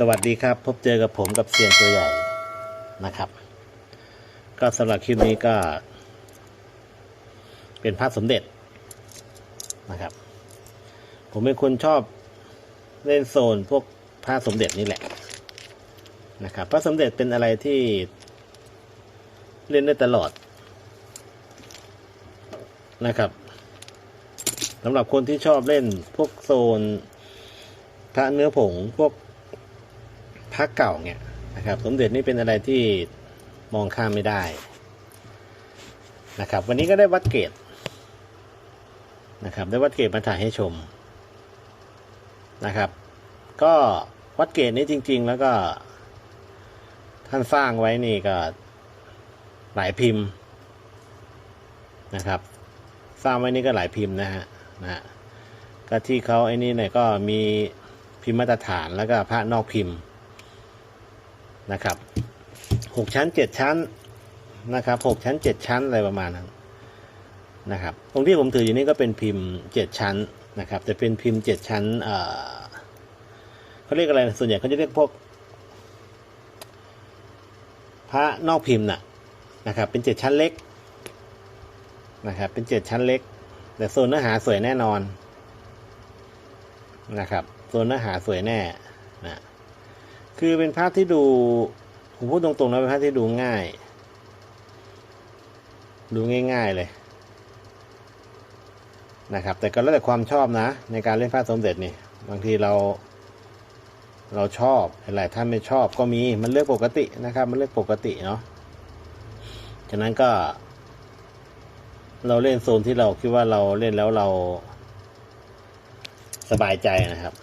สวัสดีครับ พบเจอกับผมกับเซียนตัวใหญ่นะครับ ก็สำหรับคลิปนี้ก็ เป็นพระสมเด็จนะครับ ผมเป็นคนชอบเล่นโซนพวกพระสมเด็จนี่แหละนะครับพระสมเด็จเป็นอะไรที่เล่นได้ตลอดนะครับสำหรับคนที่ชอบเล่นพวกโซนพระเนื้อผงพวก พระเก่าเนี่ยนะครับ สมเด็จนี่เป็นอะไรที่มองข้ามไม่ได้นะครับ วันนี้ก็ได้วัดเกตนะครับ ได้วัดเกตมาถ่ายให้ชมนะครับ ก็วัดเกตนี้จริง ๆ แล้วก็ ท่านสร้างไว้นี่ก็หลายพิมพ์นะครับ สร้างไว้นี่ก็หลายพิมพ์นะฮะนะฮะก็ที่เขาไอ้นี่เนี่ยก็มีพิมพ์มาตรฐานแล้วก็พระนอกพิมพ์ นะครับหกชั้นเจ็ดชั้นนะครับหกชั้นเจ็ดชั้นอะไรประมาณนั้นนะครับตรงที่ผมถืออยู่นี่ก็เป็นพิมพ์เจ็ดชั้นนะครับแต่เป็นพิมพ์เจ็ดชั้นเขาเรียกอะไรส่วนใหญ่เขาจะเรียกพวกพระนอกพิมพ์น่ะนะครับเป็นเจ็ดชั้นเล็กนะครับเป็นเจ็ดชั้นเล็ก แต่โซนเนื้อหาสวยแน่นอนนะครับส่วนเนื้อหาสวยแน่นะ คือเป็นภาพที่ดู ผมพูดตรงๆนะเป็นภาพที่ดูง่าย ดูง่าย ๆเลยนะครับ แต่ก็แล้วแต่ความชอบนะ ในการเล่นภาพสมเด็จนี่ บางทีเรา เราชอบหลายท่านไม่ชอบก็มีมันเรื่องปกตินะครับ มันเรื่องปกติเนาะฉะนั้นก็ เราเล่นโซนที่เราคิดว่าเราเล่นแล้วเราสบายใจนะครับ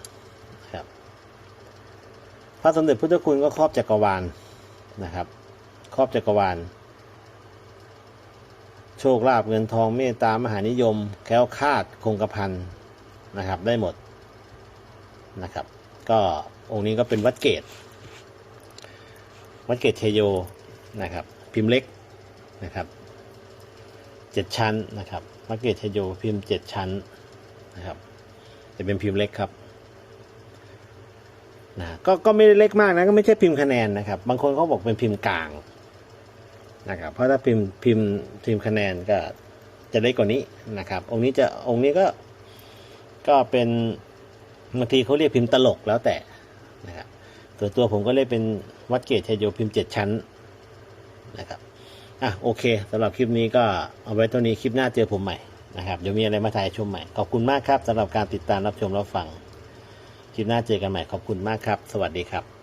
พระสมเด็จพุทธคุณก็ครอบจักรวาลนะครับ ครอบจักรวาล โชคลาภเงินทองเมตตามหานิยม แคล้วคลาดคงกระพันนะครับ ได้หมดนะครับ ก็องค์นี้ก็เป็นวัดเกต วัดเกตเทโยนะครับ พิมพ์เล็กนะครับเจ็ดชั้นนะครับวัดเกตเทโยพิมพ์เจ็ดชั้นนะครับ จะเป็นพิมพ์เล็กครับ นะก็ก็ไม่ได้เล็กมากนะก็ไม่ใช่พิมพ์คะแนนนะครับ บางคนเขาบอกเป็นพิมพ์กลางนะครับเพราะถ้าพิมพ์พิมพ์พิมพ์คะแนนก็จะเล็กกว่านี้นะครับ องค์นี้จะองค์นี้ก็ก็เป็นบางทีเขาเรียกพิมพ์ตลกแล้วแต่นะครับส่วตัวผมก็เรียกเป็นวัดเกตชัยโยพิมพ์เจ็ดชั้นนะครับอะโอเคสำหรับคลิปนี้ก็เอาไว้เท่านี้คลิปหน้าเจอผมใหม่นะครับเดี๋ยวมีอะไรมาถ่ายชมใหม่ ขอบคุณมากครับสำหรับการติดตามรับชมรับฟัง คลิปหน้าเจอกันใหม่ขอบคุณมากครับ สวัสดีครับ